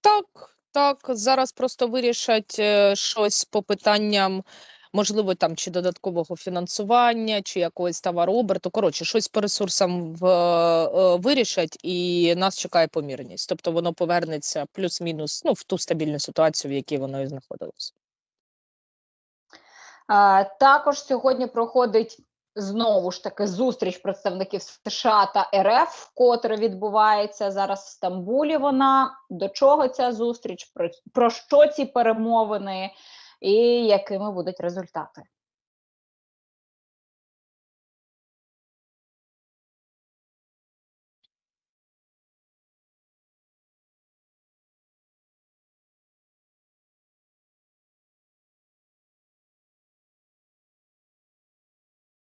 Так, так. Зараз просто вирішать е, щось по питанням, можливо, там чи додаткового фінансування, чи якогось товарооберту. Коротше, щось по ресурсам в, е, вирішать, і нас чекає помірність. Тобто воно повернеться плюс-мінус ну, в ту стабільну ситуацію, в якій воно і знаходилося. Також сьогодні проходить знову ж таки зустріч представників США та РФ, котра відбувається зараз в Стамбулі. Вона до чого ця зустріч? Про, про що ці перемовини і якими будуть результати?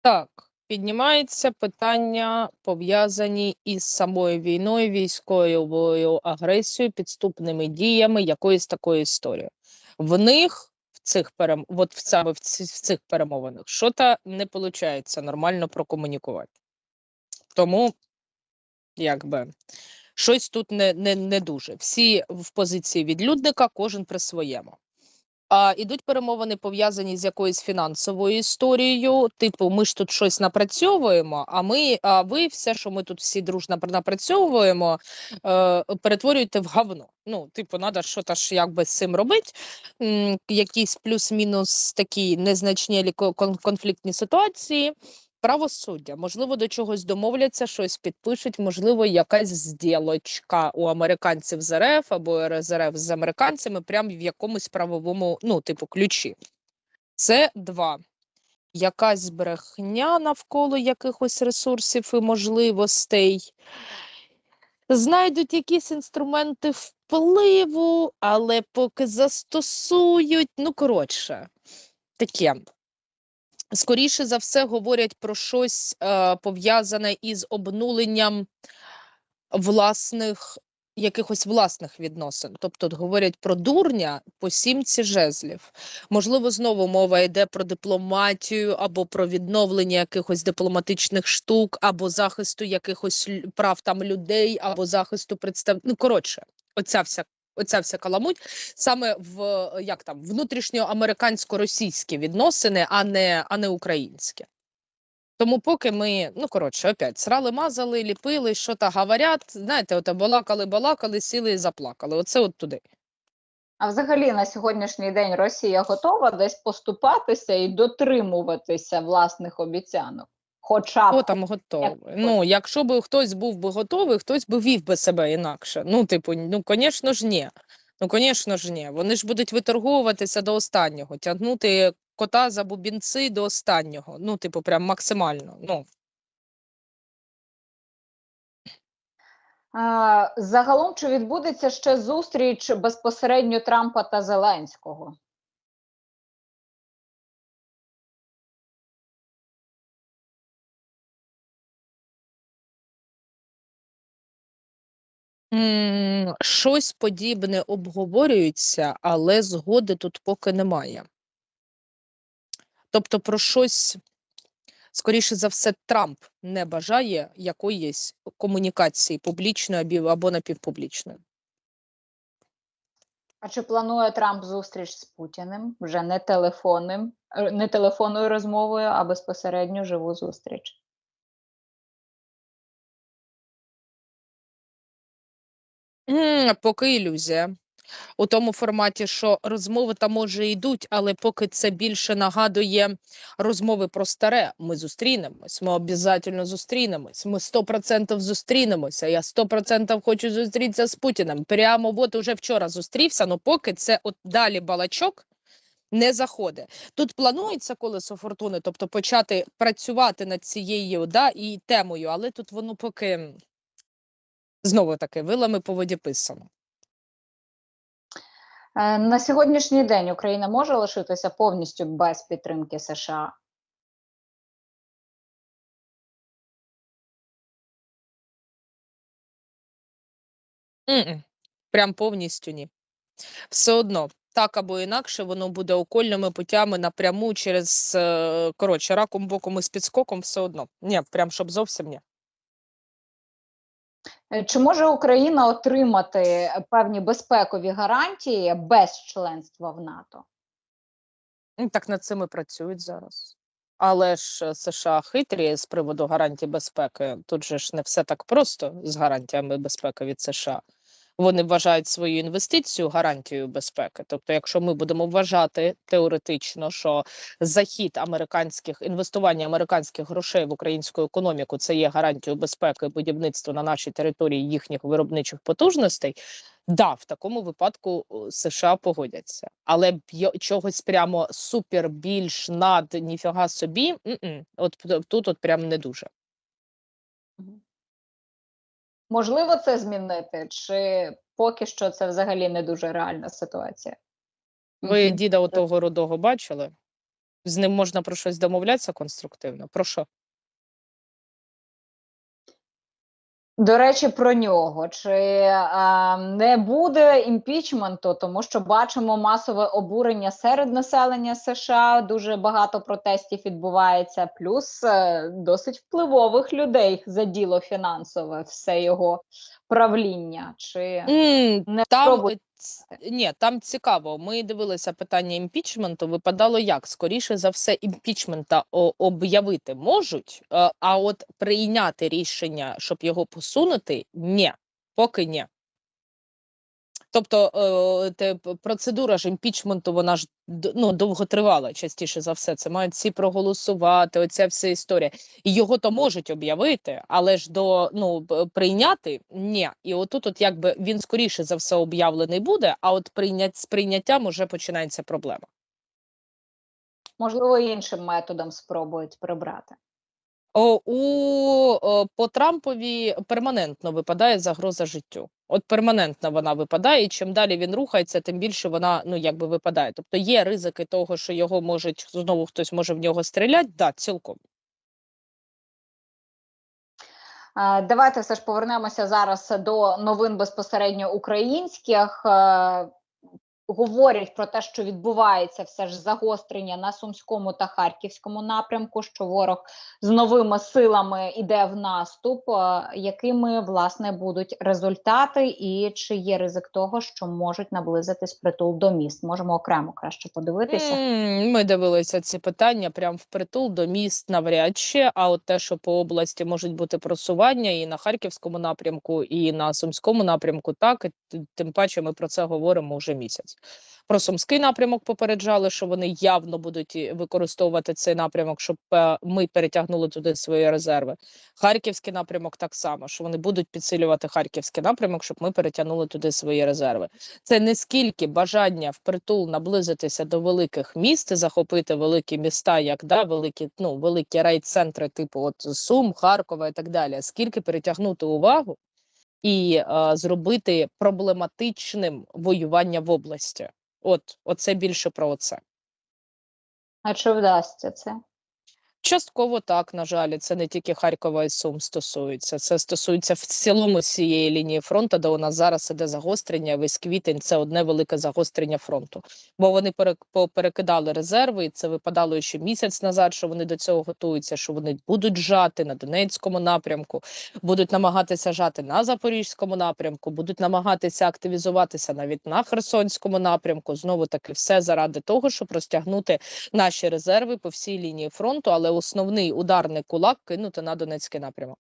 Так, піднімається питання, пов'язані із самою війною, військовою агресією, підступними діями, якоїсь такої історії. В них в цих перем... от саме в, цих перемовинах що-то не виходить нормально прокомунікувати. Тому, якби, щось тут не, не, не дуже. Всі в позиції відлюдника, кожен при своєму. А ідуть перемовини пов'язані з якоюсь фінансовою історією. Типу, ми ж тут щось напрацьовуємо. А ми, а ви все, що ми тут всі дружно напрацьовуємо, е, перетворюєте в говно. Ну, типу, треба щось якби з цим робити. Якісь плюс-мінус такі незначні лі- конфліктні ситуації. Правосуддя, можливо, до чогось домовляться, щось підпишуть, можливо, якась зділочка у американців з РФ або РСРФ з американцями, прямо в якомусь правовому, ну, типу, ключі. Це два. Якась брехня навколо якихось ресурсів і можливостей. Знайдуть якісь інструменти впливу, але поки застосують, ну, коротше, таке скоріше за все говорять про щось е, пов'язане із обнуленням власних якихось власних відносин. Тобто говорять про дурня по сімці жезлів. Можливо, знову мова йде про дипломатію або про відновлення якихось дипломатичних штук, або захисту якихось прав там людей, або захисту представ... Ну, коротше, оця вся. Оця вся каламуть саме в як там внутрішньоамерикансько-російські відносини, а не, а не українські. Тому поки ми, ну коротше, опять срали, мазали, ліпили, що то говорять, знаєте, от балакали, балакали, сіли і заплакали. Оце от туди. А взагалі на сьогоднішній день Росія готова десь поступатися і дотримуватися власних обіцянок. Хоча Хто там готовий? Ну, якщо б хтось був би готовий, хтось би вів би себе інакше. Ну, типу, ну, звісно ж, ні. Ну, звісно ж, ні. Вони ж будуть виторговуватися до останнього, тягнути кота за бубінці до останнього. Ну, типу, прям максимально. Ну, А, Загалом, чи відбудеться ще зустріч безпосередньо Трампа та Зеленського? Щось подібне обговорюється, але згоди тут поки немає. Тобто про щось, скоріше за все, Трамп не бажає якоїсь комунікації публічної або напівпублічної. А чи планує Трамп зустріч з Путіним? Вже не телефонним, е, не телефонною розмовою, а безпосередньо живу зустріч? Поки ілюзія. У тому форматі, що розмови там може йдуть, але поки це більше нагадує розмови про старе. Ми зустрінемось, ми обов'язково зустрінемось. Ми 100% зустрінемося. Я 100% хочу зустрітися з Путіним. Прямо от уже вчора зустрівся, але поки це от далі балачок. Не заходить. Тут планується колесо фортуни, тобто почати працювати над цією да, і темою, але тут воно поки знову таки вилами по воді писано. Е, На сьогоднішній день Україна може лишитися повністю без підтримки США? М-м. Прям повністю ні. Все одно, так або інакше, воно буде окольними путями напряму через е, коротше, раком, боком і з підскоком, все одно. Ні, прям щоб зовсім ні. Е, Чи може Україна отримати певні безпекові гарантії без членства в НАТО? Ну, Так над цим і працюють зараз. Але ж е, США хитрі з приводу гарантій безпеки. Тут же ж не все так просто з гарантіями безпеки від США. Вони вважають свою інвестицію гарантією безпеки. Тобто, якщо ми будемо вважати теоретично, що захід американських інвестування американських грошей в українську економіку це є гарантією безпеки будівництва на нашій території їхніх виробничих потужностей, Да, в такому випадку США погодяться, але чогось прямо супер більш над ніфіга собі. м-м, От тут от прям не дуже. Можливо це змінити, чи поки що це взагалі не дуже реальна ситуація? Ви діда отого рудого бачили? З ним можна про щось домовлятися конструктивно. Про що? До речі, про нього. Чи е, не буде імпічменту, тому що бачимо масове обурення серед населення США. Дуже багато протестів відбувається, плюс е, досить впливових людей за діло фінансове, все його правління. Чи mm, не Там ні, там цікаво. Ми дивилися питання імпічменту. Випадало як? Скоріше за все, імпічмента об'явити можуть, е, а от прийняти рішення, щоб його посунути, ні, поки ні. Тобто е, те, процедура ж імпічменту, вона ж ну, довго тривала, частіше за все. Це мають всі проголосувати, оця вся історія. І його то можуть об'явити, але ж до ну прийняти ні. І отут, от якби він скоріше за все об'явлений буде, а от прийнять з прийняттям уже починається проблема. можливо іншим методом спробують прибрати? О, у о, по Трампові перманентно випадає загроза життю. От перманентно вона випадає, і чим далі він рухається, тим більше вона ну якби випадає. Тобто є ризики того, що його можуть знову хтось може в нього стріляти. Да, цілком. Е, Давайте все ж повернемося зараз до новин безпосередньо українських. Говорять про те, що відбувається все ж загострення на сумському та харківському напрямку, що ворог з новими силами йде в наступ. Е, Якими власне будуть результати, і чи є ризик того, що можуть наблизитись притул до міст? Можемо окремо краще подивитися. Ми дивилися ці питання прямо впритул до міст навряд чи. А от те, що по області можуть бути просування і на харківському напрямку, і на сумському напрямку, так і тим паче ми про це говоримо вже місяць. Про сумський напрямок попереджали, що вони явно будуть використовувати цей напрямок, щоб е, ми перетягнули туди свої резерви. Харківський напрямок так само, що вони будуть підсилювати харківський напрямок, щоб ми перетягнули туди свої резерви. Це не скільки бажання впритул наблизитися до великих міст, і захопити великі міста, як да, великі, ну, великі райцентри, типу от Сум, Харкова і так далі, скільки перетягнути увагу і е, зробити проблематичним воювання в області. От, оце більше про це. А чи вдасться це? Частково так, на жаль, це не тільки Харкова і Сум стосується. Це стосується в цілому цієї лінії фронту, де у нас зараз іде загострення. Весь квітень це одне велике загострення фронту. Бо вони пере- поперекидали резерви, і це випадало ще місяць назад, що вони до цього готуються, що вони будуть жати на Донецькому напрямку, будуть намагатися жати на Запорізькому напрямку, будуть намагатися активізуватися навіть на Херсонському напрямку. Знову таки, все заради того, щоб розтягнути наші резерви по всій лінії фронту, але основний ударний кулак кинути на Донецький напрямок.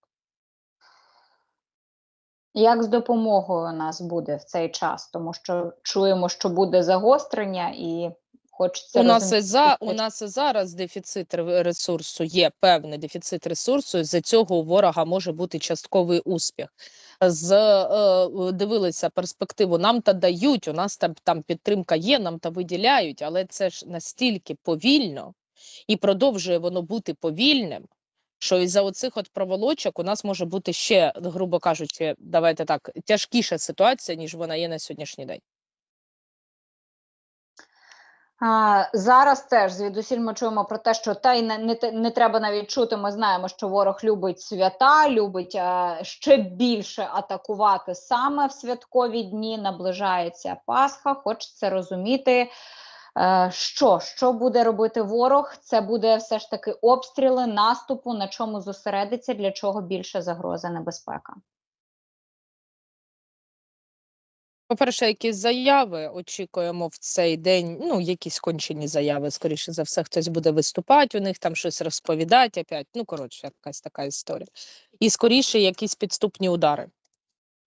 Як з допомогою у нас буде в цей час? Тому що чуємо, що буде загострення, і хочеться У нас, і за, у нас і зараз дефіцит ресурсу, є певний дефіцит ресурсу, і з цього у ворога може бути частковий успіх. З е, дивилися перспективу, нам та дають, у нас там, там підтримка є, нам та виділяють, але це ж настільки повільно і продовжує воно бути повільним, що із-за оцих от проволочок у нас може бути ще, грубо кажучи, давайте так, тяжкіша ситуація, ніж вона є на сьогоднішній день. А, зараз теж звідусіль ми чуємо про те, що та й не, не, не треба навіть чути. Ми знаємо, що ворог любить свята, любить а, ще більше атакувати саме в святкові дні. Наближається Пасха. Хочеться розуміти, е, що, що буде робити ворог. Це буде все ж таки обстріли, наступу, на чому зосередиться, для чого більше загроза небезпека. По-перше, якісь заяви очікуємо в цей день. Ну, якісь кончені заяви, скоріше за все, хтось буде виступати, у них там щось розповідати опять. Ну, коротше, якась така історія. І скоріше якісь підступні удари.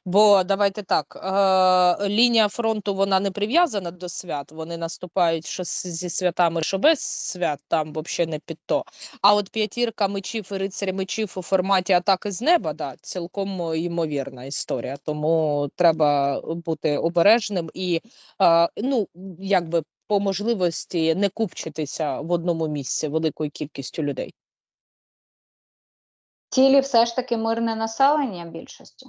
Бо давайте так, е, лінія фронту вона не прив'язана до свят. Вони наступають що зі святами, що без свят, там взагалі не під то. А от п'ятірка мечів і рицарі мечів у форматі атаки з неба, да, цілком е, ймовірна історія. Тому треба бути обережним і е, ну, якби по можливості не купчитися в одному місці великою кількістю людей. Цілі все ж таки мирне населення більшості.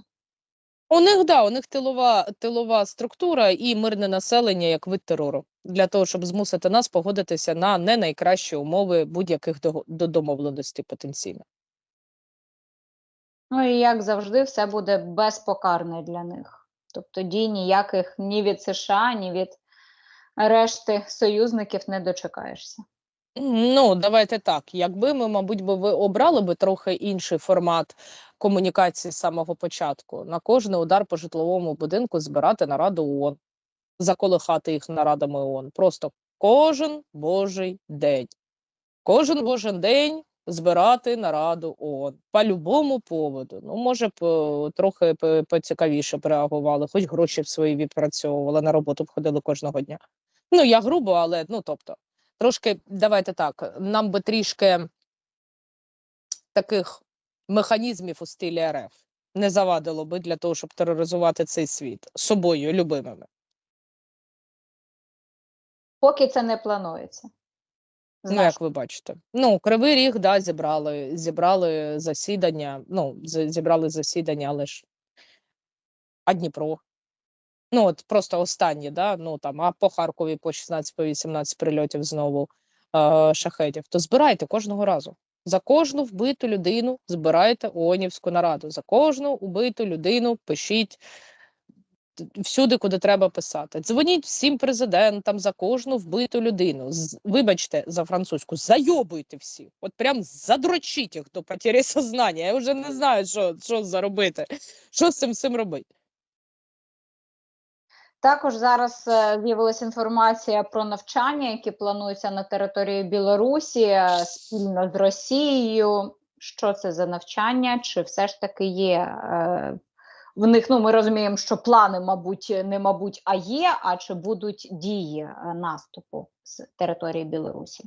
У них да, у них тилова тилова структура і мирне населення як вид терору для того, щоб змусити нас погодитися на не найкращі умови будь-яких до домовленостей потенційно. Ну і як завжди, все буде безпокарне для них. Тобто дій ніяких ні від США, ні від решти союзників не дочекаєшся. Ну, давайте так. Якби ми, мабуть, би ви обрали би трохи інший формат комунікації з самого початку, на кожний удар по житловому будинку збирати нараду ООН, заколихати їх нарадами ООН. Просто кожен божий день. Кожен божий день збирати нараду ООН по любому поводу. Ну, може, б трохи поцікавіше реагували, хоч гроші в свої відпрацьовували, на роботу б ходили кожного дня. Ну, я грубо, але ну тобто трошки, давайте так, нам би трішки таких механізмів у стилі РФ не завадило би для того, щоб тероризувати цей світ собою любимими. Поки це не планується. Ну, як ви бачите. Ну, Кривий Ріг, да, зібрали, зібрали засідання, ну, зібрали засідання, але ж а Дніпро. Ну, от просто останні, да, ну там, а по Харкові по 16 по 18 прильотів знову е, шахетів. То збирайте кожного разу. За кожну вбиту людину збирайте ООНівську нараду. За кожну вбиту людину пишіть всюди, куди треба писати. Дзвоніть всім президентам за кожну вбиту людину. З- Вибачте за французьку, зайобуйте всіх. От прям задрочіть їх до потері сознання. Я вже не знаю, що, що заробити, що з цим всім робити. Також зараз е, з'явилася інформація про навчання, які плануються на території Білорусі е, спільно з Росією. Що це за навчання? Чи все ж таки є е, в них? Ну ми розуміємо, що плани, мабуть, не мабуть, а є. А чи будуть дії наступу з території Білорусі?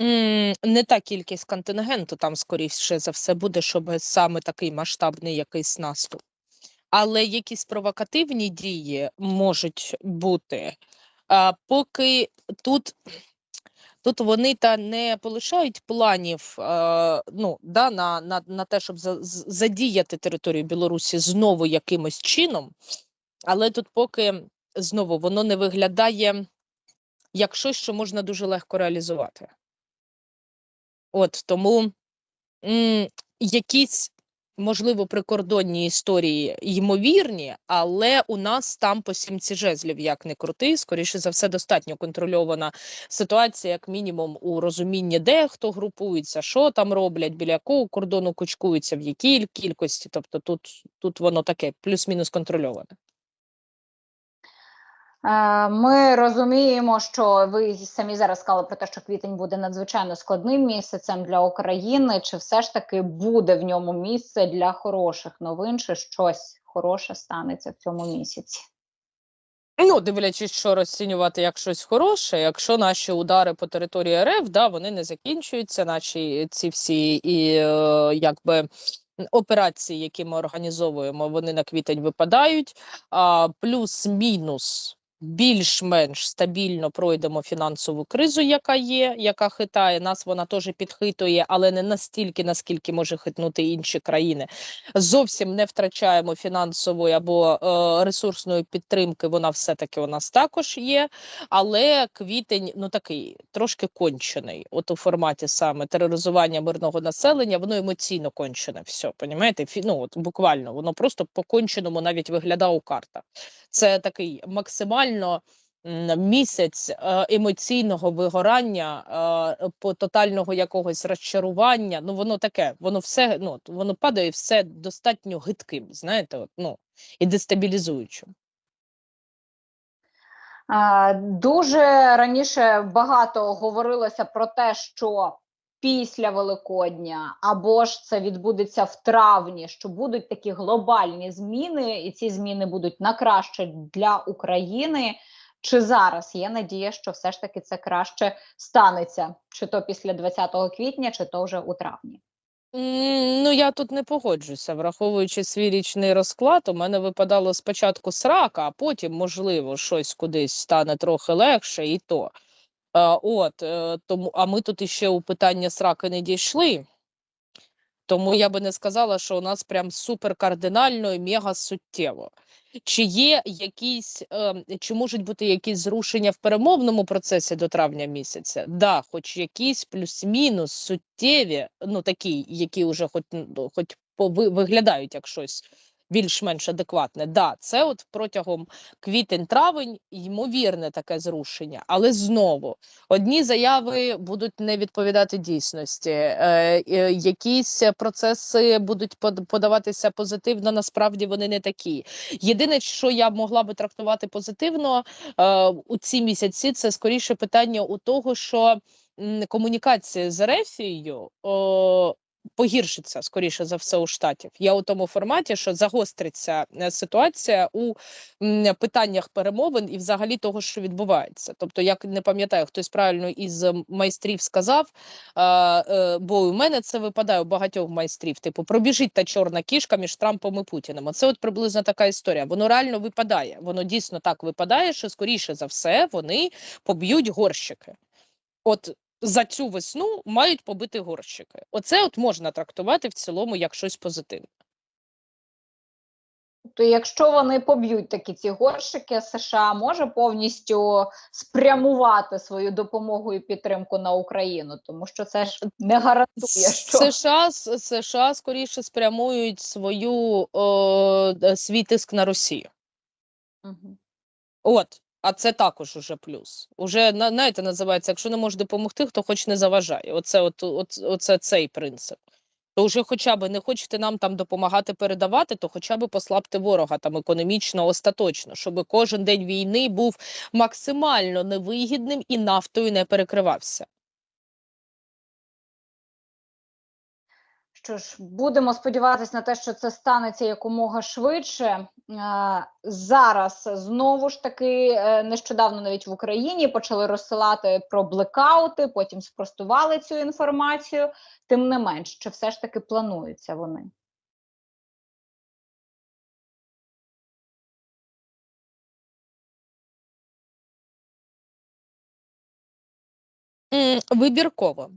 Не та кількість контингенту там, скоріше за все, буде, щоб саме такий масштабний якийсь наступ. Але якісь провокативні дії можуть бути. А, поки тут, тут вони та не полишають планів е, ну, да, на, на, на те, щоб за, задіяти територію Білорусі знову якимось чином. Але тут поки знову воно не виглядає як щось, що можна дуже легко реалізувати. От тому м, якісь, можливо, прикордонні історії ймовірні, але у нас там по сімці жезлів, як не крути, скоріше за все, достатньо контрольована ситуація, як мінімум, у розумінні, де хто групується, що там роблять, біля якого кордону кучкуються, в якій кількості. Тобто тут, тут воно таке плюс-мінус контрольоване. Е, Ми розуміємо, що ви самі зараз сказали про те, що квітень буде надзвичайно складним місяцем для України. Чи все ж таки буде в ньому місце для хороших новин, чи щось хороше станеться в цьому місяці? Ну, дивлячись, що розцінювати як щось хороше, якщо наші удари по території РФ, да, вони не закінчуються, наші ці всі і е, якби операції, які ми організовуємо, вони на квітень випадають. А плюс-мінус більш-менш стабільно пройдемо фінансову кризу, яка є, яка хитає. Нас вона теж підхитує, але не настільки, наскільки може хитнути інші країни. Зовсім не втрачаємо фінансової або е, ресурсної підтримки. Вона все-таки у нас також є. Але квітень ну такий трошки кончений. От у форматі саме тероризування мирного населення, воно емоційно кончене. Все, понімаєте? Фі, ну, от буквально воно просто по конченому навіть виглядає у карта. Це такий максимально м, місяць е, емоційного вигорання, е, по тотального якогось розчарування. Ну воно таке, воно все ну воно падає все достатньо гидким, знаєте, от, ну і дестабілізуючим. Дуже раніше багато говорилося про те, що після Великодня або ж це відбудеться в травні, що будуть такі глобальні зміни, і ці зміни будуть на краще для України. Чи зараз є надія, що все ж таки це краще станеться, чи то після 20 квітня, чи то вже у травні? Ну, я тут не погоджуся, враховуючи свій річний розклад, у мене випадало спочатку срака, а потім, можливо, щось кудись стане трохи легше, і то. От, е, тому, а ми тут іще у питання сраки не дійшли. Тому я би не сказала, що у нас прям супер кардинально і мега суттєво. Чи є якісь, е, чи можуть бути якісь зрушення в перемовному процесі до травня місяця? Да, хоч якісь плюс-мінус суттєві, ну такі, які вже хоч, хоч виглядають як щось більш-менш адекватне. Да, це от протягом квітень-травень ймовірне таке зрушення, але знову одні заяви будуть не відповідати дійсності, е, е, якісь процеси будуть подаватися позитивно. Насправді вони не такі. Єдине, що я могла би трактувати позитивно е, у ці місяці, це скоріше питання у того, що комунікація з Ерефією о, погіршиться скоріше за все у штатів. Я у тому форматі, що загостриться е, ситуація у питаннях перемовин і взагалі того, що відбувається. Тобто, як не пам'ятаю, хтось правильно із майстрів сказав, е, бо у мене це випадає у багатьох майстрів. Типу, пробіжить та чорна кішка між Трампом і Путіним. Оце от приблизно така історія. Воно реально випадає. Воно дійсно так випадає, що скоріше за все вони поб'ють горщики. От за цю весну мають побити горщики. Оце от можна трактувати в цілому як щось позитивне. То якщо вони поб'ють такі ці горщики, США може повністю спрямувати свою допомогу і підтримку на Україну, тому що це ж не гарантує, що США, США скоріше спрямують свою о, свій тиск на Росію. Мгм. От, а це також уже плюс. Уже на- знаєте, називається, якщо не можеш допомогти, хто хоч не заважає. Оце, от, от, оце цей принцип. То вже хоча б не хочете нам там допомагати передавати, то хоча б послабте ворога там економічно остаточно, щоб кожен день війни був максимально невигідним і нафтою не перекривався. Що ж, будемо сподіватися на те, що це станеться якомога швидше. Е, Зараз знову ж таки е, нещодавно навіть в Україні почали розсилати про блекаути, потім спростували цю інформацію. Тим не менш, чи все ж таки плануються вони? Вибірково.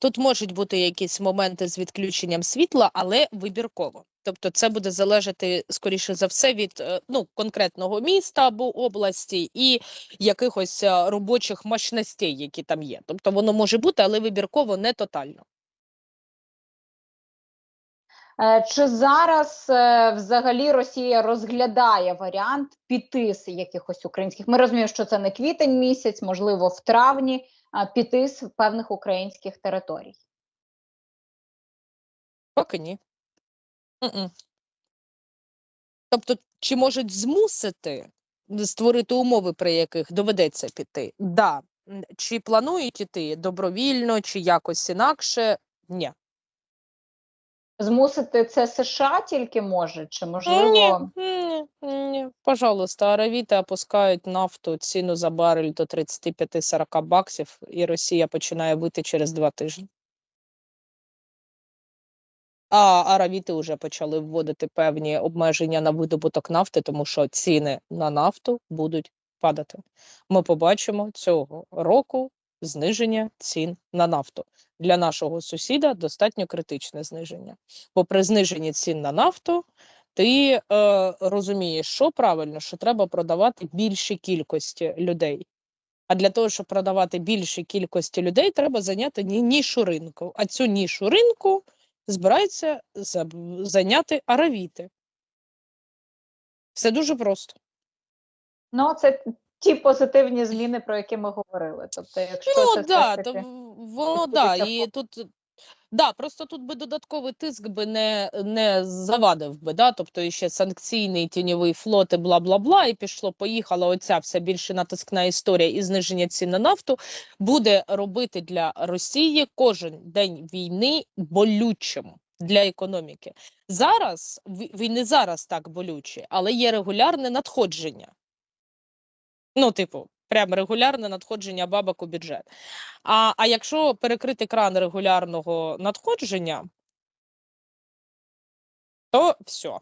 Тут можуть бути якісь моменти з відключенням світла, але вибірково. Тобто, це буде залежати скоріше за все від е, ну конкретного міста або області і якихось е, робочих мощностей, які там є. Тобто, воно може бути, але вибірково не тотально. Е, Чи зараз взагалі Росія розглядає варіант піти з якихось українських? Ми розуміємо, що це не квітень місяць, можливо, в травні, піти з певних українських територій. Поки ні. Mm -mm. Тобто, чи можуть змусити створити умови, при яких доведеться піти? Да. Чи планують іти добровільно, чи якось інакше? Ні. Змусити це США тільки може, чи можливо Ні, ні, ні. Пожалуйста, аравіти опускають нафту ціну за барель до 35-40 баксів, і Росія починає вити через два тижні. А аравіти вже почали вводити певні обмеження на видобуток нафти, тому що ціни на нафту будуть падати. Ми побачимо цього року зниження цін на нафту. Для нашого сусіда достатньо критичне зниження. Бо при зниженні цін на нафту ти е, розумієш, що правильно, що треба продавати більшій кількості людей. А для того, щоб продавати більшій кількості людей, треба зайняти ні- нішу ринку. А цю нішу ринку збираються зайняти аравіти. Все дуже просто. ну це ті позитивні зміни, про які ми говорили. Тобто, якщо Ну це да, таки... воно да, і тут. Да, просто тут би додатковий тиск би не, не завадив би, да? тобто і ще санкційний тіньовий флот і бла бла бла, і пішло, поїхала оця вся більше натискна історія і зниження цін на нафту буде робити для Росії кожен день війни болючим для економіки. Зараз ві- він не зараз так болючий, але є регулярне надходження. Ну, типу, прям регулярне надходження бабок у бюджет. А, а якщо перекрити кран регулярного надходження, то все.